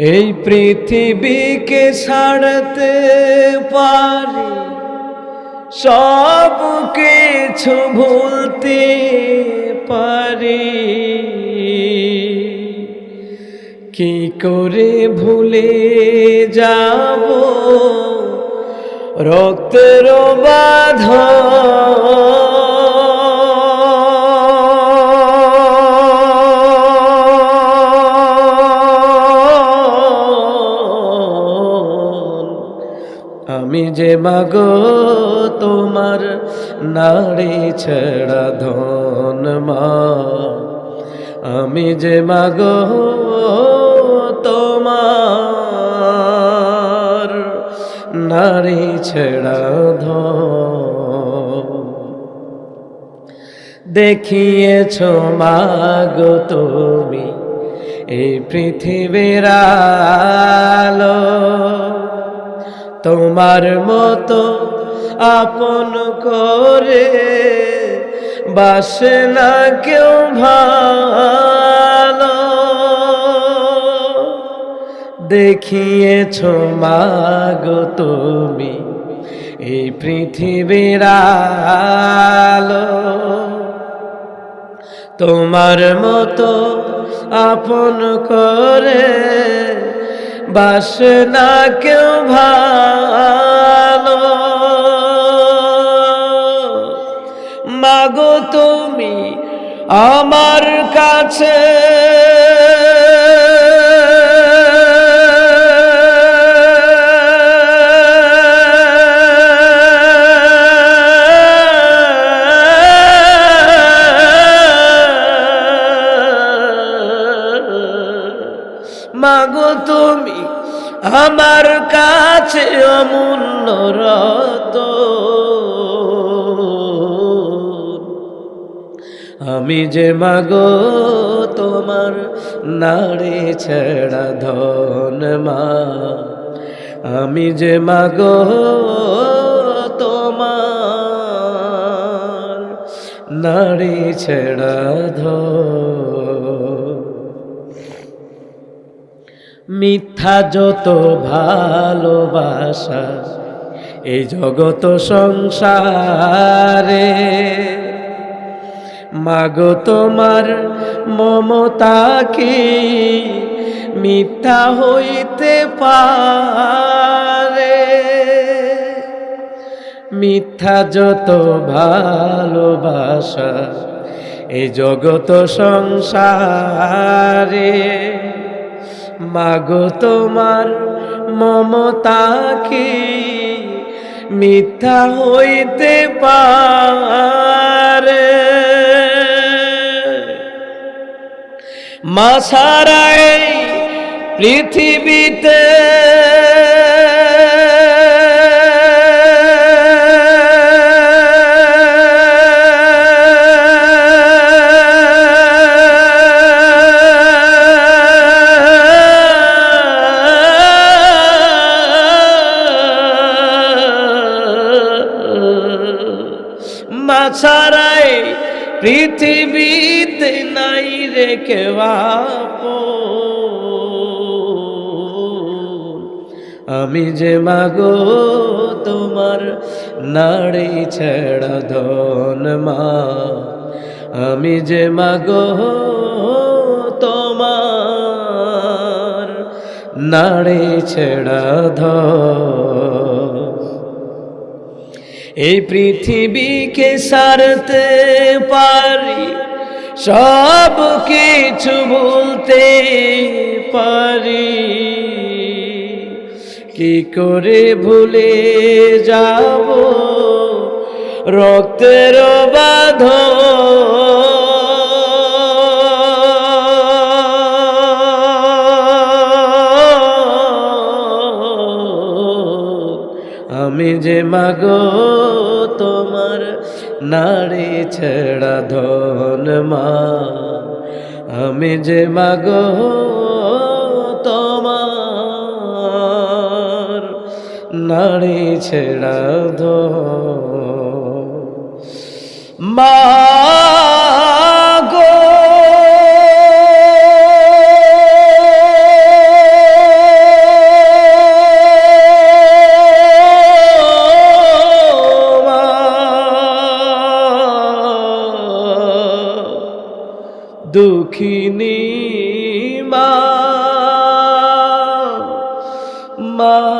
এই পৃথিবীকে ছাড়তে পারি সব কিছু ভুলতে পারি। কি করে ভুলে যাব? রক্তের বাঁধন আমি যে মাগো তোমার নারী ছেড়া ধন মা। আমি যে মাগো তোমার নারী ছেড়া ধন। দেখিয়েছ মাগো তুমি এই পৃথিবীর আলো। তোমার মতো আপন করে বাসে না কেউ ভালো। দেখিয়েছ মাগো তুমি এই পৃথিবীর আলো। তোমার মতো আপন করে বাসে না কেউ ভালো। মাগো তুমি আমার কাছে। মাগো তুমি আমার কাছে অমূল্য রত আমি যে মাগো তোমার নাড়ে ছেড়া ধন মা। আমি যে মাগো তোমার নাড়ে ছেড়া ধন। মিথ্যা যত ভালোবাসা, এই জগত সংসারে। মাগো তোমার মমতা কি মিথ্যা হইতে পারে? মিথ্যা যত ভালোবাসা, এই জগত সংসারে। মাগো তোমার মমতা কি? মিথ্যা হইতে পারে। মা সারা পৃথিবীতে ছাড়াই পৃথিবীতে নাই রে কেউ আপন। আমি যে মাগো তোমার নাড়ি ছেড়া ধন মা আমি যে মাগো তোমার নাড়ি ছেড়া ধন এই পৃথিবীকে সারতে পারি সব কিছু ভুলতে পারি। কি করে ভুলে যাব? রক্তের বাঁধ আমি যে মাগো তোমার নারী ছেড়া ধন মা। আমি যে মাগো তোমার নারী ছেড়া ধন মা। দুঃখিনী মা মা